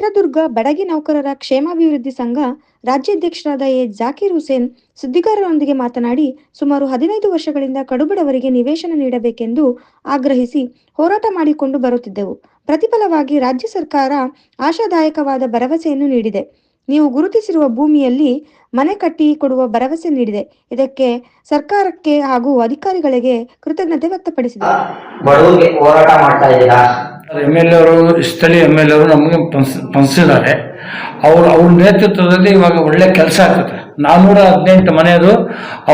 ಚಿತ್ರದುರ್ಗ ಬಡಗಿ ನೌಕರರ ಕ್ಷೇಮಾಭಿವೃದ್ಧಿ ಸಂಘ ರಾಜ್ಯಾಧ್ಯಕ್ಷರಾದ ಎ ಜಾಕೀರ್ ಹುಸೇನ್ ಸುದ್ದಿಗಾರರೊಂದಿಗೆ ಮಾತನಾಡಿ, ಸುಮಾರು ಹದಿನೈದು ವರ್ಷಗಳಿಂದ ಕಡುಬಡವರಿಗೆ ನಿವೇಶನ ನೀಡಬೇಕೆಂದು ಆಗ್ರಹಿಸಿ ಹೋರಾಟ ಮಾಡಿಕೊಂಡು ಬರುತ್ತಿದ್ದೆವು. ಪ್ರತಿಫಲವಾಗಿ ರಾಜ್ಯ ಸರ್ಕಾರ ಆಶಾದಾಯಕವಾದ ಭರವಸೆಯನ್ನು ನೀಡಿದೆ. ನೀವು ಗುರುತಿಸಿರುವ ಭೂಮಿಯಲ್ಲಿ ಮನೆ ಕಟ್ಟಿ ಕೊಡುವ ಭರವಸೆ ನೀಡಿದೆ. ಇದಕ್ಕೆ ಸರ್ಕಾರಕ್ಕೆ ಹಾಗೂ ಅಧಿಕಾರಿಗಳಿಗೆ ಕೃತಜ್ಞತೆ ವ್ಯಕ್ತಪಡಿಸಿದೆ ಬಡವರಿಗೆ ಹೋರಾಟ ಮಾಡ್ತಾ ಇದ್ದೀರಾ? ಎಂ ಎಲ್ ಅವರು ಸ್ಥಳೀಯ ಎಂ ಎಲ್ ಅವರು ನಮಗೆ ಪನ್ಸ್ ಪನ್ಸಿದ್ದಾರೆ ಅವರು ಅವ್ರ ನೇತೃತ್ವದಲ್ಲಿ ಇವಾಗ ಒಳ್ಳೆ ಕೆಲಸ ಆಗ್ತದೆ. ನಾನ್ನೂರ ಹದಿನೆಂಟು ಮನೆಯದು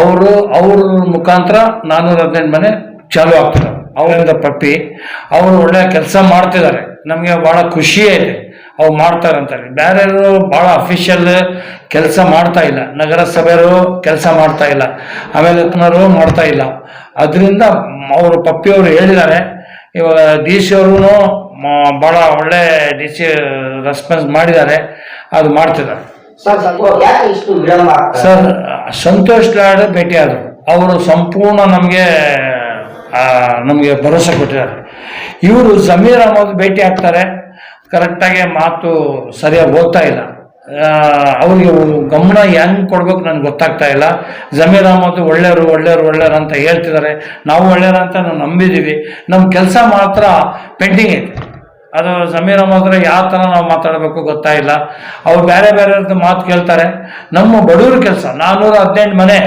ಅವರು ಅವ್ರ ಮುಖಾಂತರ ನಾನ್ನೂರ ಹದಿನೆಂಟು ಮನೆ ಚಾಲು ಆಗ್ತದೆ. ಅವರಿಂದ ಪಪ್ಪಿ ಅವರು ಒಳ್ಳೆ ಕೆಲಸ ಮಾಡ್ತಿದ್ದಾರೆ. ನಮಗೆ ಭಾಳ ಖುಷಿಯೇ ಇದೆ. ಅವ್ರು ಮಾಡ್ತಾರೆ ಅಂತಾರೆ ಬೇರೆಯವರು ಭಾಳ ಅಫಿಷಿಯಲ್ ಕೆಲಸ ಮಾಡ್ತಾ ಇಲ್ಲ. ನಗರಸಭೆಯರು ಕೆಲಸ ಮಾಡ್ತಾ ಇಲ್ಲ. ಆಮೇಲೆ ತನ್ನವರು ಮಾಡ್ತಾ ಇಲ್ಲ. ಅದರಿಂದ ಅವರು ಪಪ್ಪಿಯವರು ಹೇಳಿದ್ದಾರೆ. ಇವಾಗ ಡಿ ಸಿ ಅವರು ಭಾಳ ಒಳ್ಳೆ ಡಿ ಸಿ ರೆಸ್ಪಾನ್ಸ್ ಮಾಡಿದ್ದಾರೆ. ಅದು ಮಾಡ್ತಿದ್ದಾರೆ. ಸರ್ ಸಂತೋಷ್ ಲಾಡ್ ಭೇಟಿ ಆದರು ಅವರು ಸಂಪೂರ್ಣ ನಮಗೆ ನಮಗೆ ಭರವಸೆ ಕೊಟ್ಟಿದ್ದಾರೆ. ಇವರು ಜಮೀರ್ ಅಹಮದ್ ಭೇಟಿ ಆಗ್ತಾರೆ. ಕರೆಕ್ಟಾಗಿ ಮಾತು ಸರಿಯಾಗಿ ಹೋಗ್ತಾ ಇಲ್ಲ. ಅವ್ರಿಗೆ ಗಮನ ಹೆಂಗೆ ಕೊಡ್ಬೇಕು ನನಗೆ ಗೊತ್ತಾಗ್ತಾ ಇಲ್ಲ. ಜಮೀರ್ ಅಹಮದ್ ಒಳ್ಳೆಯವರು ಒಳ್ಳೆಯವರು ಒಳ್ಳೆಯವರು ಅಂತ ಹೇಳ್ತಿದ್ದಾರೆ. ನಾವು ಒಳ್ಳೆಯವರು ಅಂತ ನಾವು ನಂಬಿದ್ದೀವಿ. ನಮ್ಮ ಕೆಲಸ ಮಾತ್ರ ಪೆಂಡಿಂಗ್ ಐತೆ. ಅದು ಜಮೀರ್ ಅಹಮದ್ ಯಾವ ಥರ ನಾವು ಮಾತಾಡಬೇಕು ಗೊತ್ತಾಗಿಲ್ಲ ಅವ್ರು ಬೇರೆ ಬೇರೆ ಮಾತು ಕೇಳ್ತಾರೆ. ನಮ್ಮ ಬಡವ್ರ ಕೆಲಸ ನಾನ್ನೂರ ಹದಿನೆಂಟು ಮನೆ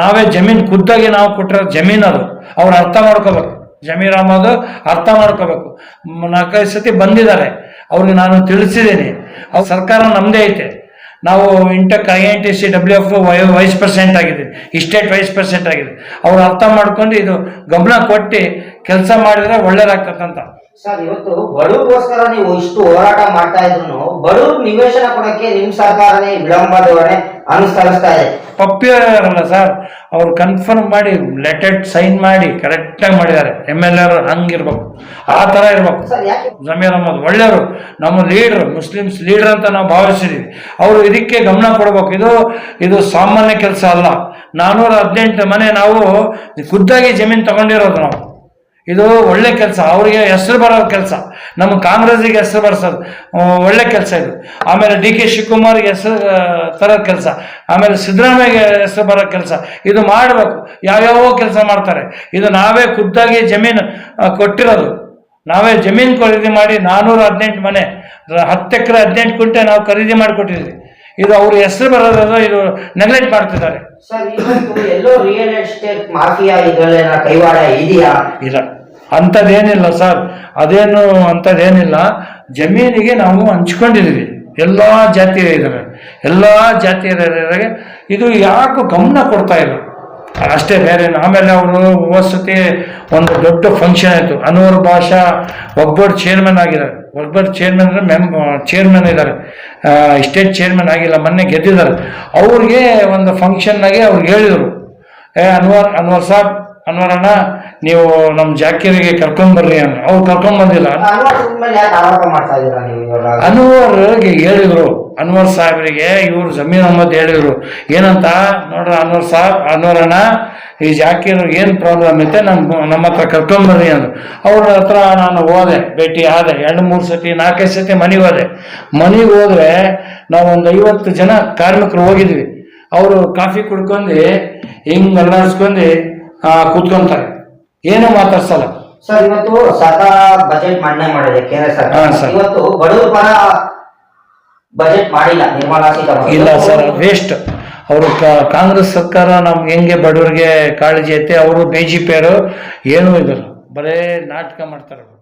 ನಾವೇ ಜಮೀನು ಖುದ್ದಾಗಿ ನಾವು ಕೊಟ್ಟಿರೋ ಜಮೀನು ಅದು. ಅವ್ರು ಅರ್ಥ ಮಾಡ್ಕೋಬೇಕು. ಜಮೀರ್ ಅಹಮದ್ ಅರ್ಥ ಮಾಡ್ಕೋಬೇಕು. ನಾಲ್ಕೈದು ಸತಿ ಬಂದಿದ್ದಾರೆ. ಅವ್ರಿಗೆ ನಾನು ತಿಳಿಸಿದ್ದೀನಿ. ಅವ್ರ ಸರ್ಕಾರ ನಮ್ಮದೇ ಐತೆ. ನಾವು INTUC I N T C W F vice president ಆಗಿದೆ ಇಸ್ಟೇಟ್ ವೈಸ್ ಪ್ರೆಸಿಡೆಂಟ್ ಆಗಿದೆ ಅವ್ರು ಅರ್ಥ ಮಾಡ್ಕೊಂಡು ಇದು ಗಮನ ಕೊಟ್ಟು ಕೆಲಸ ಮಾಡಿದ್ರೆ ಒಳ್ಳೇದಾಗ್ತದಂತ. ಸರ್, ಇವತ್ತು ಬಡವರಿಗೋಸ್ಕರ ನೀವು ಇಷ್ಟು ಹೋರಾಟ ಮಾಡ್ತಾ ಇದ್ರು ಬಡವರು ನಿವೇಶನ ಕೊಡಕ್ಕೆ ನಿಮ್ಮ ಸರ್ಕಾರನೇ ವಿಳಂಬ ಧೋರಣೆ ಅನುಸರಿಸ್ತಾ ಇದೆ. ಪಪ್ಪಿಯವರಲ್ಲ ಸರ್ ಅವ್ರು ಕನ್ಫರ್ಮ್ ಮಾಡಿ ಲೆಟೆಡ್ ಸೈನ್ ಮಾಡಿ ಕರೆಕ್ಟಾಗಿ ಮಾಡಿದ್ದಾರೆ. ಎಂ ಎಲ್ ಎರು ಹಂಗಿರ್ಬೇಕು. ಆ ಥರ ಇರ್ಬೇಕು. ಸರ್ ಯಾಕೆ? ಜಮೀರ್ ಅಹಮದ್ ಒಳ್ಳೆಯವರು. ನಮ್ಮ ಲೀಡರ್ ಮುಸ್ಲಿಮ್ಸ್ ಲೀಡರ್ ಅಂತ ನಾವು ಭಾವಿಸಿದ್ದೀವಿ ಅವರು ಇದಕ್ಕೆ ಗಮನ ಕೊಡಬೇಕು. ಇದು ಇದು ಸಾಮಾನ್ಯ ಕೆಲಸ ಅಲ್ಲ. ನಾನ್ನೂರ ಹದಿನೆಂಟು ಮನೆ ನಾವು ಖುದ್ದಾಗಿ ಜಮೀನು ತಗೊಂಡಿರೋದು ನಾವು. ಇದು ಒಳ್ಳೆ ಕೆಲಸ. ಅವರಿಗೆ ಹೆಸರು ಬರೋ ಕೆಲಸ. ನಮ್ಮ ಕಾಂಗ್ರೆಸ್ಗೆ ಹೆಸರು ಬರ್ಸೋದು ಒಳ್ಳೆ ಕೆಲಸ ಇದು. ಆಮೇಲೆ ಡಿ ಕೆ ಶಿವಕುಮಾರ್ಗೆ ಹೆಸರು ತರೋ ಕೆಲಸ. ಆಮೇಲೆ ಸಿದ್ದರಾಮಯ್ಯಗೆ ಹೆಸರು ಬರೋ ಕೆಲಸ. ಇದು ಮಾಡಬೇಕು. ಯಾವ್ಯಾವ ಕೆಲಸ ಮಾಡ್ತಾರೆ. ಇದು ನಾವೇ ಖುದ್ದಾಗಿ ಜಮೀನು ಕೊಟ್ಟಿರೋದು. ನಾವೇ ಜಮೀನು ಖರೀದಿ ಮಾಡಿ ನಾನ್ನೂರ ಹದಿನೆಂಟು ಮನೆ ಹತ್ತು ಎಕರೆ ಹದಿನೆಂಟು ಕುಂಟೆ ನಾವು ಖರೀದಿ ಮಾಡಿಕೊಟ್ಟಿದ್ವಿ ಇದು ಅವ್ರ ಹೆಸರು ಬರೋದು ಇದು ನೆಗ್ಲೆಕ್ಟ್ ಮಾಡ್ತಿದ್ದಾರೆ. ಸರ್ ಇವತ್ತು ಎಲ್ಲೋ ರಿಯಲ್ ಎಸ್ಟೇಟ್ ಮಾಫಿಯಾ ಕೈವಾಡ ಇದೆಯಾ? ಇಲ್ಲ. ಅಂಥದ್ದೇನಿಲ್ಲ ಸರ್. ಅದೇನು ಅಂಥದ್ದೇನಿಲ್ಲ ಜಮೀನಿಗೆ ನಾವು ಹಂಚ್ಕೊಂಡಿದ್ದೀವಿ. ಎಲ್ಲ ಜಾತಿಯ ಇದ್ದಾರೆ ಎಲ್ಲ ಜಾತಿಯರಿಗೆ ಇದು ಯಾಕೂ ಗಮನ ಕೊಡ್ತಾ ಇಲ್ಲ. ಅಷ್ಟೇ ಬೇರೆ ಆಮೇಲೆ ಅವರು ವಸತಿ ಒಂದು ದೊಡ್ಡ ಫಂಕ್ಷನ್ ಆಯಿತು. ಅನ್ವರ್ ಭಾಷಾ ಒಬ್ಬರು ಚೇರ್ಮನ್ ಆಗಿದ್ದಾರೆ. ಒಬ್ಬರು ಚೇರ್ಮನ್ ಅಂದರೆ ಮೆಮ್ ಚೇರ್ಮನ್ ಇದ್ದಾರೆ. ಸ್ಟೇಟ್ ಚೇರ್ಮನ್ ಆಗಿಲ್ಲ, ಮೊನ್ನೆ ಗೆದ್ದಿದ್ದಾರೆ. ಅವ್ರಿಗೆ ಒಂದು ಫಂಕ್ಷನ್ನಾಗೆ ಅವ್ರಿಗೆ ಹೇಳಿದರು. ಏ, ಅನ್ವರ್ ಅನ್ವರ್ ಸಾಬ್ ಅನ್ವರ್ ಅಣ್ಣ ನೀವು ನಮ್ಮ ಜಾಕೀರಿಗೆ ಕರ್ಕೊಂಬರ್ರಿ ಅನ್ನ ಅವ್ರು ಅನ್ವರ್ ನೀವು ಇವಾಗ? ಅನ್ವರ್ಗೆ ಹೇಳಿದ್ರು. ಅನ್ವರ್ ಸಾಹೇಬರಿಗೆ ಇವ್ರು ಜಮೀನ್ ಅಹಮದ್ ಹೇಳಿದ್ರು. ಏನಂತ? ನೋಡ್ರ ಅನ್ವರ್ ಸಾಹೇಬ್ ಅನ್ವರ್ ಅಣ್ಣ ಈ ಜಾಕೀರ್ ಏನು ಪ್ರಾಬ್ಲಮ್ ಐತೆ ನಮ್ಮ ನಮ್ಮ ಹತ್ರ ಕರ್ಕೊಂಬರ್ರಿ ಅಂದ್ರು. ಅವ್ರ ಹತ್ರ ನಾನು ಹೋದೆ ಭೇಟಿ ಆದೆ. ಎರಡು ಮೂರು ಸತಿ ನಾಲ್ಕೈದು ಸತಿ ಮನೆಗೆ ಹೋದೆ. ಮನೆಗೆ ಹೋದ್ರೆ ನಾವು ಒಂದು ಐವತ್ತು ಜನ ಕಾರ್ಮಿಕರು ಹೋಗಿದ್ವಿ. ಅವರು ಕಾಫಿ ಕುಡ್ಕೊಂಡು ಹಿಂಗ್ ಅಲ್ಲಾಡ್ಸ್ಕೊಂಡು ಕೂತ್ಕೊಂತಾರೆ. ಏನು ಮಾತಾಡ್ಸಲ್ಲ. ಸರ್ ಇವತ್ತು ಸರ್ಕಾರ ಬಜೆಟ್ ಮಂಡನೆ ಮಾಡಿದೆ ಕೇಂದ್ರ ಸರ್ಕಾರ. ಸರ್. ಇವತ್ತು ಬಡವರ ಪರ ಬಜೆಟ್ ಮಾಡಿಲ್ಲ ನಿರ್ಮಲಾ ಸೀತಾರಾಮನ್. ಇಲ್ಲ ಸರ್ ವೇಸ್ಟ್ ಅವರು ಕಾಂಗ್ರೆಸ್ ಸರ್ಕಾರ ನಮ್ಗೆ ಹೆಂಗೆ ಬಡವರಿಗೆ ಕಾಳಜಿ ಐತೆ ಅವರು ಬಿ ಜೆ ಪಿಯವರು ಏನೂ ಇದ್ರು ಬರೇ ನಾಟಕ ಮಾಡ್ತಾರೆ.